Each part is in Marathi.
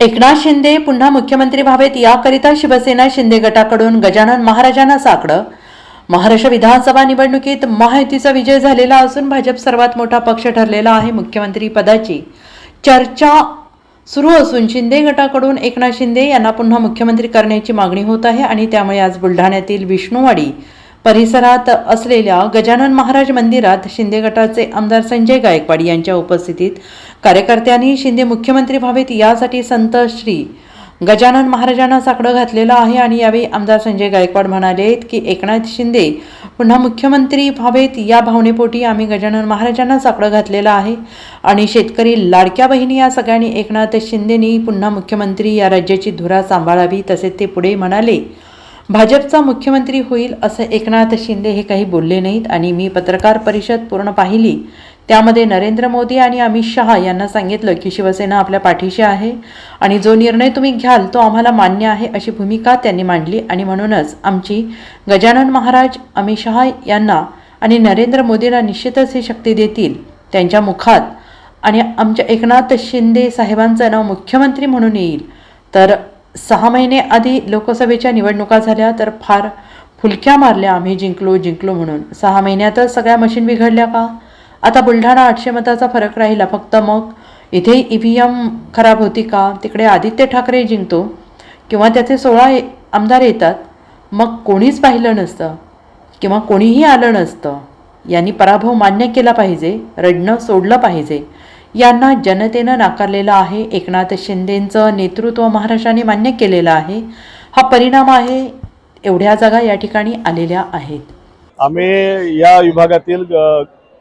एकनाथ शिंदे पुन्हा मुख्यमंत्री व्हावेत याकरिता शिवसेना शिंदे गटाकडून गजानन महाराजांना साकडं. महाराष्ट्र विधानसभा निवडणुकीत महायुतीचा विजय झालेला असून भाजप सर्वात मोठा पक्ष ठरलेला आहे मुख्यमंत्री पदाची. चर्चा सुरू असून शिंदे गटाकडून एकनाथ शिंदे यांना पुन्हा मुख्यमंत्री करण्याची मागणी होत आहे आणि त्यामुळे आज बुलढाण्यातील विष्णुवाडी परिसरात असलेल्या गजानन महाराज मंदिरात शिंदे गटाचे आमदार संजय गायकवाड यांच्या उपस्थितीत कार्यकर्त्यांनी शिंदे मुख्यमंत्री व्हावेत यासाठी संत श्री गजानन महाराजांना साकडं घातलेलं आहे आणि यावेळी आमदार संजय गायकवाड म्हणाले की एकनाथ शिंदे पुन्हा मुख्यमंत्री व्हावेत या भावनेपोटी आम्ही गजानन महाराजांना साकडं घातलेलं आहे. आणि शेतकरी लाडक्या बहिणी या सगळ्यांनी एकनाथ शिंदेनी पुन्हा मुख्यमंत्री या राज्याची धुरा सांभाळावी तसेच ते पुढे म्हणाले. भाजपचा मुख्यमंत्री होईल असं एकनाथ शिंदे हे काही बोलले नाहीत आणि मी पत्रकार परिषद पूर्ण पाहिली. त्यामध्ये नरेंद्र मोदी आणि अमित शहा यांना सांगितलं की शिवसेना आपल्या पाठीशी आहे आणि जो निर्णय तुम्ही घ्याल तो आम्हाला मान्य आहे अशी भूमिका त्यांनी मांडली आणि म्हणूनच आमची गजानन महाराज अमित शहा यांना आणि नरेंद्र मोदींना निश्चितच ही शक्ती देतील त्यांच्या मुखात. आणि आमच्या एकनाथ शिंदे साहेबांचं नाव मुख्यमंत्री म्हणून येईल. तर सहा महिने आधी लोकसभेच्या निवडणुका झाल्या तर फार फुलक्या मारल्या आम्ही जिंकलो जिंकलो म्हणून. सहा महिन्यातच सगळ्या मशीन बिघडल्या का? आता बुलढाणा आठशे मताचा फरक राहिला फक्त मग इथे ई व्ही एम खराब होती का? तिकडे आदित्य ठाकरे जिंकतो किंवा त्याचे सोळा आमदार येतात मग कोणीच पाहिलं नसतं किंवा कोणीही आलं नसतं. यांनी पराभव मान्य केला पाहिजे रडणं सोडलं पाहिजे. यांना जनतेनं नाकारलेलं आहे. एकनाथ शिंदेंचं नेतृत्व महाराष्ट्राने मान्य केलेलं आहे. हा परिणाम आहे एवढ्या जागा या ठिकाणी आलेल्या आहेत. आम्ही या विभागातील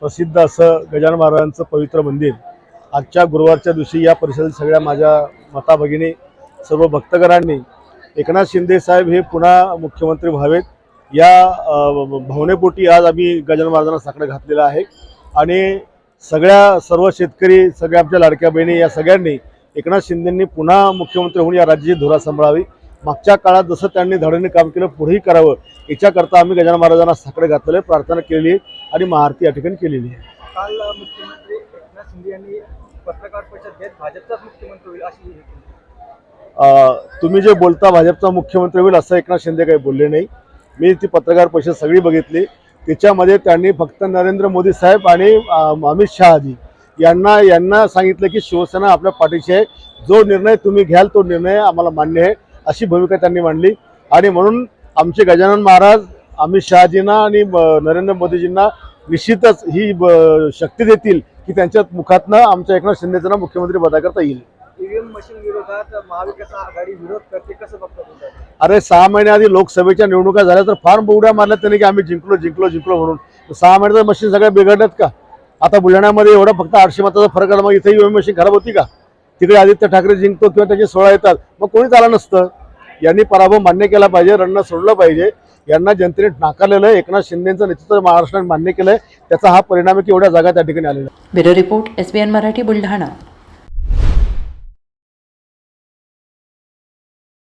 प्रसिद्ध असं गजानन महाराजांचं पवित्र मंदिर आजच्या गुरुवारच्या दिवशी या परिसरातील सगळ्या माझ्या माता भगिनी सर्व भक्तगणांनी एकनाथ शिंदे साहेब हे पुन्हा मुख्यमंत्री व्हावेत. या भावनेपोटी आज आम्ही गजानन महाराजांना साकडं घातलेलं आहे. आणि सगळ्या सर्व शेतकरी सगळ्या आमच्या लाडक्या बहिणी या सगळ्यांनी एकनाथ शिंदेंनी पुन्हा मुख्यमंत्री होऊन या राज्याची धुरा सांभाळावी. मागच्या काळात जसं त्यांनी धडीने काम केलं पुढेही करावं. याच्याकरता आम्ही गजानन महाराजांना साकडे घातलेलं प्रार्थना केलेली आहे आणि महाआरती या ठिकाणी केलेली आहे. काल मुख्यमंत्री एकनाथ शिंदे यांनी पत्रकार परिषद घेत भाजपचाच मुख्यमंत्री होईल अशी केली. तुम्ही जे बोलता भाजपचा मुख्यमंत्री होईल असं एकनाथ शिंदे काही बोलले नाही. मी ती पत्रकार परिषद सगळी बघितली. त्याच्यामध्ये त्यांनी फक्त नरेंद्र मोदी साहेब आणि अमित शहाजी यांना यांना सांगितलं की शिवसेना आपल्या पाठीशी आहे. जो निर्णय तुम्ही घ्याल तो निर्णय आम्हाला मान्य आहे अशी भूमिका त्यांनी मांडली. आणि म्हणून आमचे गजानन महाराज अमित शहाजींना आणि नरेंद्र मोदीजींना निश्चितच ही ब- शक्ती देतील की त्यांच्या मुखातनं आमच्या एकनाथ शिंदेचं मुख्यमंत्री मुख्यमंत्री पदाकरता येईल. मशीन विरोधात महाविकास आघाडी विरोध करते कसं बघता अरे सहा महिन्याआधी लोकसभेच्या निवडणुका झाल्या तर फार उड्या मारल्या त्यांनी की आम्ही जिंकलो जिंकलो जिंकलो म्हणून. सहा महिन्यात मशीन सगळ्या बिघडल्यात का? आता बुलढाण्यामध्ये एवढा फक्त आठशे मताचा फरक आला मग इथे ईव्हीएम मशीन खराब होती का? तिकडे आदित्य ठाकरे जिंकतो किंवा त्याचे सोळा येतात मग कोणीच आलं नसतं. यांनी पराभव मान्य केला पाहिजे रडणं सोडलं पाहिजे. यांना जनतेने नाकारलेलं आहे एकनाथ शिंदेचं नेतृत्व महाराष्ट्राने मान्य केलंय. त्याचा हा परिणाम आहे की एवढ्या जागा त्या ठिकाणी आहेत. Bureau report S B N Marathi Buldhana.